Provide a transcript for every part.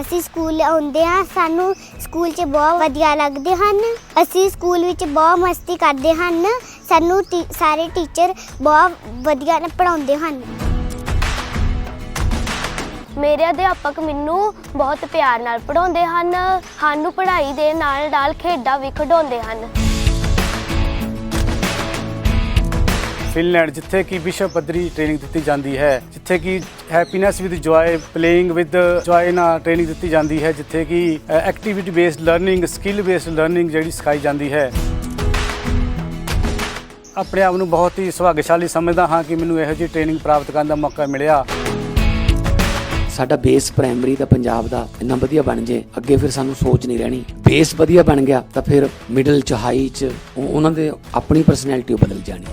ਅਸੀਂ ਸਕੂਲ ਆਉਂਦੇ ਹਾਂ, ਸਾਨੂੰ ਸਕੂਲ 'ਚ ਬਹੁਤ ਵਧੀਆ ਲੱਗਦੇ ਹਨ। ਅਸੀਂ ਸਕੂਲ ਵਿੱਚ ਬਹੁਤ ਮਸਤੀ ਕਰਦੇ ਹਨ। ਸਾਨੂੰ ਟੀ- ਸਾਰੇ ਟੀਚਰ ਬਹੁਤ ਵਧੀਆ ਪੜ੍ਹਾਉਂਦੇ ਹਨ। ਮੇਰੇ ਅਧਿਆਪਕ ਮੈਨੂੰ ਬਹੁਤ ਪਿਆਰ ਨਾਲ ਪੜ੍ਹਾਉਂਦੇ ਹਨ। ਸਾਨੂੰ ਪੜ੍ਹਾਈ ਦੇ ਨਾਲ ਨਾਲ ਖੇਡਾਂ ਵੀ ਖਿਡਾਉਂਦੇ ਹਨ। ਫਿਨਲੈਂਡ, ਜਿੱਥੇ ਕਿ ਵਿਸ਼ਵ ਪੱਧਰੀ ਟ੍ਰੇਨਿੰਗ ਦਿੱਤੀ ਜਾਂਦੀ ਹੈ, ਜਿੱਥੇ ਕਿ happiness with joy playing with joy ਨਾਲ ਟ੍ਰੇਨਿੰਗ ਦਿੱਤੀ ਜਾਂਦੀ ਹੈ, ਜਿੱਥੇ ਕਿ activity based learning skill based learning ਜਿਹੜੀ ਸਿਖਾਈ ਜਾਂਦੀ ਹੈ। ਆਪਣੇ ਆਪ ਨੂੰ ਬਹੁਤ ਹੀ ਸੁਭਾਗਸ਼ਾਲੀ ਸਮਝਦਾ ਹਾਂ ਕਿ ਮੈਨੂੰ ਇਹੋ ਜਿਹੀ ਟ੍ਰੇਨਿੰਗ ਪ੍ਰਾਪਤ ਕਰਨ ਦਾ ਮੌਕਾ ਮਿਲਿਆ। ਸਾਡਾ ਬੇਸ ਪ੍ਰਾਇਮਰੀ ਦਾ ਪੰਜਾਬ ਦਾ ਇੰਨਾ ਵਧੀਆ ਬਣ ਜੇ, ਅੱਗੇ ਫਿਰ ਸਾਨੂੰ ਸੋਚ ਨਹੀਂ ਰਹਿਣੀ। ਬੇਸ ਵਧੀਆ ਬਣ ਗਿਆ ਤਾਂ ਫਿਰ ਮਿਡਲ ਚ ਹਾਈ ਚ ਉਹਨਾਂ ਦੇ ਆਪਣੀ ਪਰਸਨੈਲਿਟੀ ਬਦਲ ਜਾਣੀ।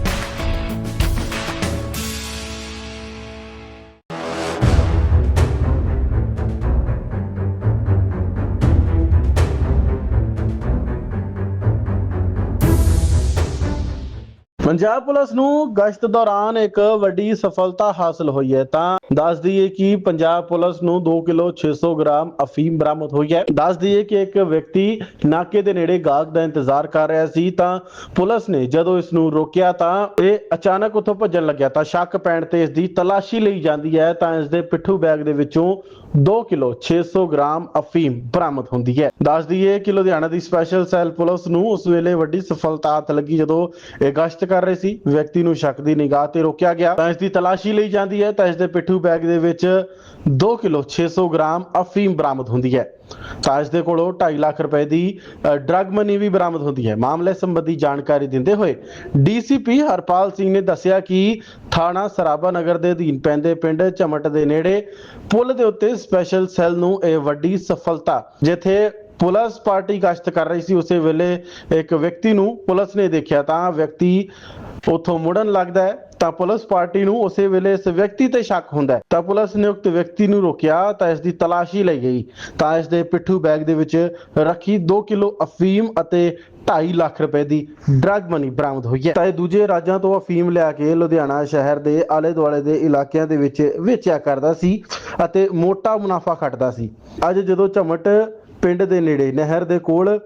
ਪੰਜਾਬ ਪੁਲਿਸ ਨੂੰ ਗਸ਼ਤ ਦੌਰਾਨ ਇੱਕ ਵੱਡੀ ਸਫਲਤਾ ਹਾਸਲ ਹੋਈ ਹੈ। ਤਾਂ ਦੱਸ ਦਈਏ ਕਿ ਪੰਜਾਬ ਪੁਲਿਸ ਨੂੰ 2 ਕਿਲੋ 600 ਗ੍ਰਾਮ ਅਫੀਮ ਬਰਾਮਦ ਹੋਈ ਹੈ। ਦੱਸ ਦਈਏ ਕਿ ਇੱਕ ਵਿਅਕਤੀ ਨਾਕੇ ਦੇ ਨੇੜੇ ਗਾਹਕ ਦਾ ਇੰਤਜ਼ਾਰ ਕਰ ਰਿਹਾ ਸੀ, ਤਾਂ ਪੁਲਿਸ ਨੇ ਜਦੋਂ ਇਸ ਨੂੰ ਰੋਕਿਆ ਤਾਂ ਇਹ ਅਚਾਨਕ ਉੱਥੋਂ ਭੱਜਣ ਲੱਗਿਆ। ਤਾਂ ਸ਼ੱਕ ਪੈਣ ਤੇ ਇਸ ਦੀ ਤਲਾਸ਼ੀ ਲਈ ਜਾਂਦੀ ਹੈ, ਤਾਂ ਇਸ ਦੇ ਪਿੱਠੂ ਬੈਗ ਦੇ ਵਿੱਚੋਂ 2 ਕਿਲੋ 600 ਗ੍ਰਾਮ ਅਫੀਮ ਬਰਾਮਦ ਹੁੰਦੀ ਹੈ। ਦੱਸ ਦਈਏ ਕਿ ਲੁਧਿਆਣਾ ਦੀ ਸਪੈਸ਼ਲ ਸੈੱਲ ਪੁਲਿਸ ਨੂੰ ਉਸ ਵੇਲੇ ਵੱਡੀ ਸਫਲਤਾ ਹੱਥ ਲੱਗੀ ਜਦੋਂ ਇਹ ਗਸ਼ਤ ਕਰ ਰਹੇ ਸੀ। ਵਿਅਕਤੀ ਨੂੰ ਸ਼ੱਕ ਦੀ ਨਿਗਾਹ ਤੇ ਰੋਕਿਆ ਗਿਆ। ਤਾਂ ਇਸ ਦੀ ਤਲਾਸ਼ੀ ਲਈ ਜਾਂਦੀ ਹੈ ਤਾਂ ਇਸ ਦੇ ਪਿੱਠੂ ਬੈਗ ਦੇ ਵਿੱਚ 2 ਕਿਲੋ 600 ਗ੍ਰਾਮ ਅਫੀਮ ਬਰਾਮਦ ਹੁੰਦੀ ਹੈ। ਤਾਂ ਇਸ ਦੇ ਕੋਲੋਂ 2.5 ਲੱਖ ਰੁਪਏ ਦੀ ਡਰਗ ਮਨੀ ਵੀ ਬਰਾਮਦ ਹੁੰਦੀ ਹੈ। ਮਾਮਲੇ ਸੰਬੰਧੀ ਜਾਣਕਾਰੀ ਦਿੰਦੇ ਹੋਏ ਡੀਸੀਪੀ ਹਰਪਾਲ ਸਿੰਘ ਨੇ ਦੱਸਿਆ ਕਿ ਥਾਣਾ ਸਰਾਭਾ ਨਗਰ ਦੇ ਅਧੀਨ ਪੈਂਦੇ ਪਿੰਡ ਝਮਟ ਦੇ ਨੇੜੇ ਪੁਲ ਦੇ ਉੱਤੇ ਸਪੈਸ਼ਲ ਸੈੱਲ ਨੂੰ ਇਹ ਵੱਡੀ ਸਫਲਤਾ, ਜਿੱਥੇ ਪੁਲਿਸ ਪਾਰਟੀ ਗਸ਼ਤ ਕਰ ਰਹੀ ਸੀ ਉਸੇ ਵੇਲੇ ਇੱਕ ਵਿਅਕਤੀ ਨੂੰ ਪੁਲਿਸ ਨੇ ਦੇਖਿਆ ਤਾਂ ਵਿਅਕਤੀ ਉਥੋਂ ਮੁੜਨ ਲੱਗਦਾ ਹੈ, ਤਾਂ ਪੁਲਿਸ ਪਾਰਟੀ ਨੂੰ ਉਸੇ ਵੇਲੇ ਇਸ ਵਿਅਕਤੀ ਤੇ ਸ਼ੱਕ ਹੁੰਦਾ ਹੈ। ਤਾਂ ਪੁਲਿਸ ਨੇ ਉਕਤ ਵਿਅਕਤੀ ਨੂੰ ਰੋਕਿਆ ਤਾਂ ਇਸ ਦੀ ਤਲਾਸ਼ੀ ਲਈ ਗਈ। ਤਾਂ ਇਸ ਦੇ ਪਿੱਠੂ ਬੈਗ ਦੇ ਵਿੱਚ ਰੱਖੀ 2 ਕਿਲੋ ਅਫੀਮ ਅਤੇ 2.5 ਲੱਖ ਰੁਪਏ ਦੀ ਡਰੱਗ ਮਨੀ ਬਰਾਮਦ ਹੋਈ ਹੈ। ਤਾਂ ਇਹ ਦੂਜੇ ਰਾਜਾਂ ਤੋਂ ਅਫੀਮ ਲਿਆ ਕੇ ਲੁਧਿਆਣਾ ਸ਼ਹਿਰ ਦੇ ਆਲੇ ਦੁਆਲੇ ਦੇ ਇਲਾਕਿਆਂ ਦੇ ਵਿੱਚ ਵੇਚਿਆ ਕਰਦਾ ਸੀ ਅਤੇ ਮੋਟਾ ਮੁਨਾਫਾ ਖੱਟਦਾ ਸੀ। ਅੱਜ ਜਦੋਂ ਝਮਟ ਪਿੰਡ ਦੇ ਨੇੜੇ ਨਹਿਰ ਦੇ ਕੋਲ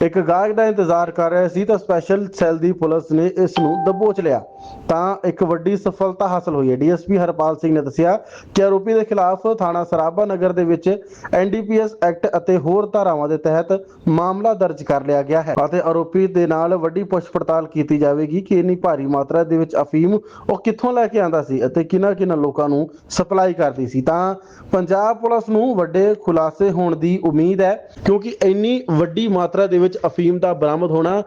ਇੱਕ ਗਾਹਕ ਦਾ ਇੰਤਜ਼ਾਰ ਕਰ ਰਿਹਾ ਸੀ ਤਾਂ ਸਪੈਸ਼ਲ ਸੈੱਲ ਦੀ ਪੁਲਿਸ ਨੇ ਇਸ ਨੂੰ ਦਬੋਚ ਲਿਆ। ਤਾਂ ਇੱਕ ਵੱਡੀ ਸਫਲਤਾ ਹਾਸਲ ਹੋਈ ਹੈ। ਡੀਐਸਪੀ ਹਰਪਾਲ ਸਿੰਘ ਨੇ ਦੱਸਿਆ ਕਿ ਆਰੋਪੀ ਦੇ ਖਿਲਾਫ ਥਾਣਾ ਸਰਾਭਾ ਨਗਰ ਦੇ ਵਿੱਚ ਐਨਡੀਪੀਐਸ ਐਕਟ ਅਤੇ ਹੋਰ ਧਾਰਾਵਾਂ ਦੇ ਤਹਿਤ ਮਾਮਲਾ ਦਰਜ ਕਰ ਲਿਆ ਗਿਆ ਹੈ। ਅਤੇ ਆਰੋਪੀ ਦੇ ਨਾਲ ਵੱਡੀ ਪੁੱਛ ਪੜਤਾਲ ਕੀਤੀ ਜਾਵੇਗੀ ਕਿ ਇੰਨੀ ਭਾਰੀ ਮਾਤਰਾ ਦੇ ਵਿੱਚ ਅਫੀਮ ਉਹ ਕਿੱਥੋਂ ਲੈ ਕੇ ਆਂਦਾ ਸੀ ਅਤੇ ਕਿਹਨਾਂ ਕਿਹਨਾਂ ਲੋਕਾਂ ਨੂੰ ਸਪਲਾਈ ਕਰਦੀ ਸੀ। ਤਾਂ ਪੰਜਾਬ ਪੁਲਿਸ ਨੂੰ ਵੱਡੇ ਖੁਲਾਸੇ ਹੋਣ ਦੀ ਉਮੀਦ ਹੈ ਕਿਉਂਕਿ ਇੰਨੀ ਵੱਡੀ ਮਾਤਰਾ ਦੇ ਵਿੱਚ ਅਫੀਮ ਦਾ ਬਰਾਮਦ ਹੋਣਾ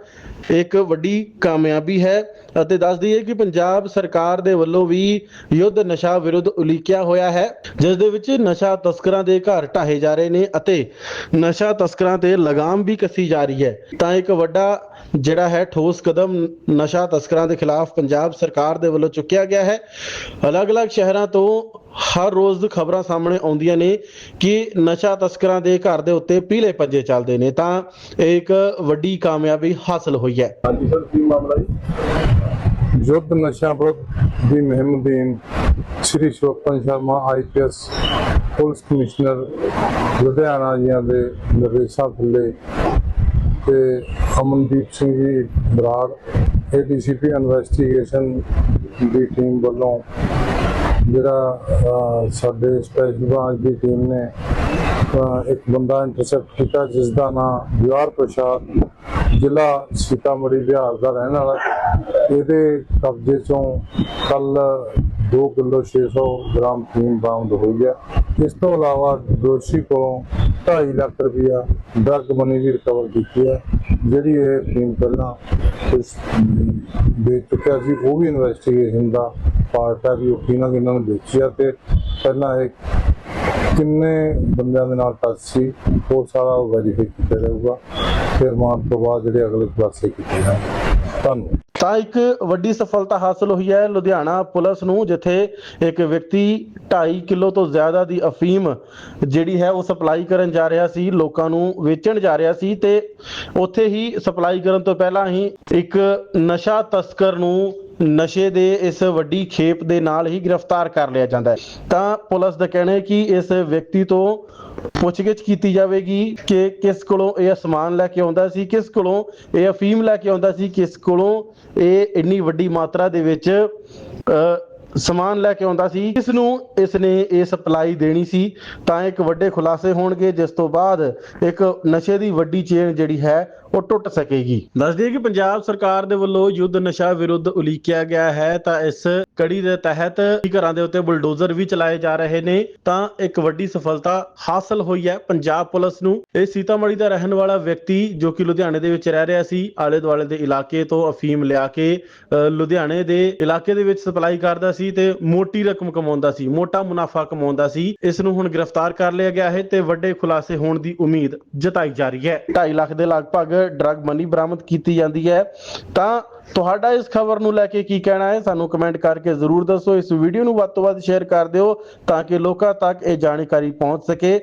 ਇੱਕ ਵੱਡੀ ਕਾਮਯਾਬੀ ਹੈ ਅਤੇ ਦੱਸ ਦਈਏ ਕਿ ਪੰਜਾਬ ਸਰਕਾਰ ਦੇ ਵੱਲੋਂ ਵੀ ਯੁੱਧ ਨਸ਼ਾ ਵਿਰੁੱਧ ਉਲੀਕਿਆ ਹੋਇਆ ਹੈ, ਜਿਸ ਦੇ ਵਿੱਚ ਨਸ਼ਾ ਤਸਕਰਾਂ ਦੇ ਘਰ ਢਾਹੇ ਜਾ ਰਹੇ ਨੇ ਅਤੇ ਨਸ਼ਾ ਤਸਕਰਾਂ ਤੇ ਲਗਾਮ ਵੀ ਕੱਸੀ ਜਾ ਰਹੀ ਹੈ। ਤਾਂ ਇੱਕ ਵੱਡਾ ਜਿਹੜਾ ਹੈ ਠੋਸ ਕਦਮ ਨਸ਼ਾ ਤਸਕਰਾਂ ਦੇ ਖਿਲਾਫ ਪੰਜਾਬ ਸਰਕਾਰ ਦੇ ਵੱਲੋਂ ਚੁੱਕਿਆ ਗਿਆ ਹੈ। ਅਲੱਗ-ਅਲੱਗ ਸ਼ਹਿਰਾਂ ਤੋਂ ਹਰ ਰੋਜ਼ ਖਬਰਾਂ ਸਾਹਮਣੇ ਆਉਂਦੀਆਂ ਨੇ ਕਿ ਨਸ਼ਾ ਤਸਕਰਾਂ ਦੇ ਘਰ ਦੇ ਉੱਤੇ ਪੀਲੇ ਪੰਜੇ ਚੱਲਦੇ ਨੇ ਤਾਂ ਇਹ ਇੱਕ ਵੱਡੀ ਕਾਮਯਾਬੀ ਹਾਸਲ ਹੋਈ ਹੈ। ਹਾਂਜੀ ਸਰ ਕੀ ਮਾਮਲਾ ਜੀ? ਯੁੱਧ ਨਸ਼ਾ ਵਿਰੁੱਧ ਦੀ ਮੁਹਿੰਮ Shri Swapan Sharma IPS police commissioner Ludhiana ਜੀਆਂ ਦੇ ਨਿਰਦੇਸ਼ਾਂ ਥੱਲੇ ਤੇ ਅਮਨਦੀਪ ਸਿੰਘ ਜੀ ਬਰਾੜ ਏਡੀਸੀਪੀ ਇਨਵੈਸਟੀਗੇਸ਼ਨ ਦੀ ਟੀਮ ਵੱਲੋਂ ਜਿਹੜਾ ਸਾਡੇ ਸਪੈਸ਼ਲ ਵਿਭਾਗ ਦੀ ਟੀਮ ਨੇ ਇੱਕ ਬੰਦਾ ਇੰਟਰਸੈਪਟ ਕੀਤਾ ਜਿਸ ਦਾ ਨਾਮ ਜਵਾਰ ਪ੍ਰਸ਼ਾਦ, ਜ਼ਿਲ੍ਹਾ ਸੀਤਾਮੜੀ ਬਿਹਾਰ ਦਾ ਰਹਿਣ ਵਾਲਾ ਇਹਦੇ ਕਬਜ਼ੇ ਚੋਂ ਕੱਲ 2 ਕਿਲੋ 600 ਗ੍ਰਾਮ ਫੀਮ ਬਰਾਮਦ ਹੋਈ ਹੈ। ਇਸ ਤੋਂ ਇਲਾਵਾ ਦੋਸ਼ੀ ਕੋਲੋਂ 2.5 ਲੱਖ ਰੁਪਇਆ ਡਰਗ ਮਨੀ ਦੀ ਰਿਕਵਰ ਕੀਤੀ ਹੈ। ਜਿਹੜੀ ਇਹ ਫੀਮ ਪਹਿਲਾਂ ਇਸ ਵੇਚ ਚੁੱਕਿਆ ਸੀ, ਉਹ ਵੀ ਇਨਵੈਸਟੀਗੇਸ਼ਨ ਦਾ ਪਾਰਟ ਹੈ ਵੀ ਉਹ ਕਿਹਨਾਂ ਕਿਹਨਾਂ ਨੂੰ ਵੇਚੀ ਆ ਤੇ ਪਹਿਲਾਂ ਇਹ ਕਿੰਨੇ ਬੰਦਿਆਂ ਦੇ ਨਾਲ ਟੱਚ ਸੀ ਉਹ ਸਾਰਾ ਵੈਰੀਫਾਈ ਕੀਤਾ ਜਾਊਗਾ। ਫਿਰ ਮਾਨ ਤੋਂ ਬਾਅਦ ਜਿਹੜੇ ਅਗਲੇ ਖੁਲਾਸੇ ਕੀਤੇ ਜਾਣਗੇ। ਧੰਨਵਾਦ। ਤਾਂ ਇੱਕ ਵੱਡੀ ਸਫਲਤਾ ਹਾਸਲ ਹੋਈ ਹੈ। ਲੁਧਿਆਣਾ ਪੁਲਿਸ ਨੂੰ ਜਿੱਥੇ ਇੱਕ ਵਿਅਕਤੀ 2.5 ਕਿਲੋ ਤੋਂ ਜ਼ਿਆਦਾ ਦੀ ਅਫੀਮ ਜਿਹੜੀ ਹੈ ਉਹ ਸਪਲਾਈ ਕਰਨ ਜਾ ਰਿਹਾ ਸੀ, ਲੋਕਾਂ ਨੂੰ ਵੇਚਣ ਜਾ ਰਿਹਾ ਸੀ ਤੇ ਉੱਥੇ ਹੀ ਸਪਲਾਈ ਕਰਨ ਤੋਂ ਪਹਿਲਾਂ ਹੀ ਇੱਕ ਨਸ਼ਾ ਤਸਕਰ ਨੂੰ ਨਸ਼ੇ ਦੇ ਇਸ ਵੱਡੀ ਖੇਪ ਦੇ ਨਾਲ ਹੀ ਗ੍ਰਿਫਤਾਰ ਕਰ ਲਿਆ ਜਾਂਦਾ ਹੈ। ਤਾਂ ਪੁਲਿਸ ਦਾ ਕਹਿਣਾ ਹੈ ਕਿ ਇਸ ਵਿਅਕਤੀ ਤੋਂ ਪੁੱਛਗਿੱਛ ਕੀਤੀ ਜਾਵੇਗੀ ਕਿ ਕਿਸ ਕੋਲੋਂ ਇਹ ਸਮਾਨ ਲੈ ਕੇ ਆਉਂਦਾ ਸੀ ਕਿਸ ਕੋਲੋਂ ਇਹ ਅਫੀਮ ਲੈ ਕੇ ਆਉਂਦਾ ਸੀ ਕਿਸ ਕੋਲੋਂ ਇਹ ਇੰਨੀ ਵੱਡੀ ਮਾਤਰਾ ਦੇ ਵਿੱਚ ਅ, ਸਮਾਨ ਲੈ ਕੇ ਆਉਂਦਾ ਸੀ। ਕਿਸ ਨੂੰ ਇਸ ਨੇ ਇਹ ਸਪਲਾਈ ਦੇਣੀ ਸੀ ਤਾਂ ਇੱਕ ਵੱਡੇ ਖੁਲਾਸੇ ਹੋਣਗੇ ਜਿਸ ਤੋਂ ਬਾਅਦ ਇੱਕ ਨਸ਼ੇ ਦੀ ਵੱਡੀ ਚੇਨ ਜਿਹੜੀ ਹੈ ਉਹ ਟੁੱਟ ਸਕੇਗੀ। ਦੱਸ ਦਈਏ ਕਿ ਪੰਜਾਬ ਸਰਕਾਰ ਦੇ ਵੱਲੋਂ ਯੁੱਧ ਨਸ਼ਾ ਵਿਰੁੱਧ ਉਲੀਕਿਆ ਗਿਆ ਹੈ ਤਾਂ ਇਸ ਕੜੀ ਦੇ ਤਹਿਤ ਘਰਾਂ ਦੇ ਉੱਤੇ ਬੁਲਡੋਜ਼ਰ ਵੀ ਚਲਾਏ ਜਾ ਰਹੇ ਨੇ। ਤਾਂ ਇੱਕ ਵੱਡੀ ਸਫਲਤਾ ਹਾਸਲ ਹੋਈ ਹੈ ਪੰਜਾਬ ਪੁਲਿਸ ਨੂੰ। ਇਹ ਸੀਤਾਮੜੀ ਦਾ ਰਹਿਣ ਵਾਲਾ ਵਿਅਕਤੀ ਜੋ ਕਿ ਲੁਧਿਆਣੇ ਦੇ ਵਿੱਚ ਰਹਿ ਰਿਹਾ ਸੀ ਆਲੇ ਦੁਆਲੇ ਦੇ ਇਲਾਕੇ ਤੋਂ ਅਫੀਮ ਲਿਆ ਕੇ ਲੁਧਿਆਣੇ ਦੇ ਇਲਾਕੇ ਦੇ ਵਿੱਚ ਸਪਲਾਈ ਕਰਦਾ ਸੀ ਤੇ ਮੋਟੀ ਰਕਮ ਕਮਾਉਂਦਾ ਸੀ ਮੋਟਾ ਮੁਨਾਫਾ ਕਮਾਉਂਦਾ ਸੀ। ਇਸ ਨੂੰ ਹੁਣ ਗ੍ਰਿਫਤਾਰ ਕਰ ਲਿਆ ਗਿਆ ਹੈ ਤੇ ਵੱਡੇ ਖੁਲਾਸੇ ਹੋਣ ਦੀ ਉਮੀਦ ਜਤਾਈ ਜਾ ਰਹੀ ਹੈ। 2.5 ਲੱਖ ਦੇ ਲਗਭਗ ਡਰੱਗ ਮਨੀ ਬਰਾਮਦ ਕੀਤੀ ਜਾਂਦੀ ਹੈ। ਤਾਂ ਤੁਹਾਡਾ ਇਸ ਖਬਰ ਨੂੰ ਲੈ ਕੇ ਕੀ ਕਹਿਣਾ ਹੈ, ਸਾਨੂੰ ਕਮੈਂਟ ਕਰਕੇ ਜ਼ਰੂਰ ਦੱਸੋ। ਇਸ ਵੀਡੀਓ ਨੂੰ ਵੱਧ ਤੋਂ ਵੱਧ ਸ਼ੇਅਰ ਕਰ ਦਿਓ ਤਾਂ ਕਿ ਲੋਕਾਂ ਤੱਕ ਇਹ ਜਾਣਕਾਰੀ ਪਹੁੰਚ ਸਕੇ।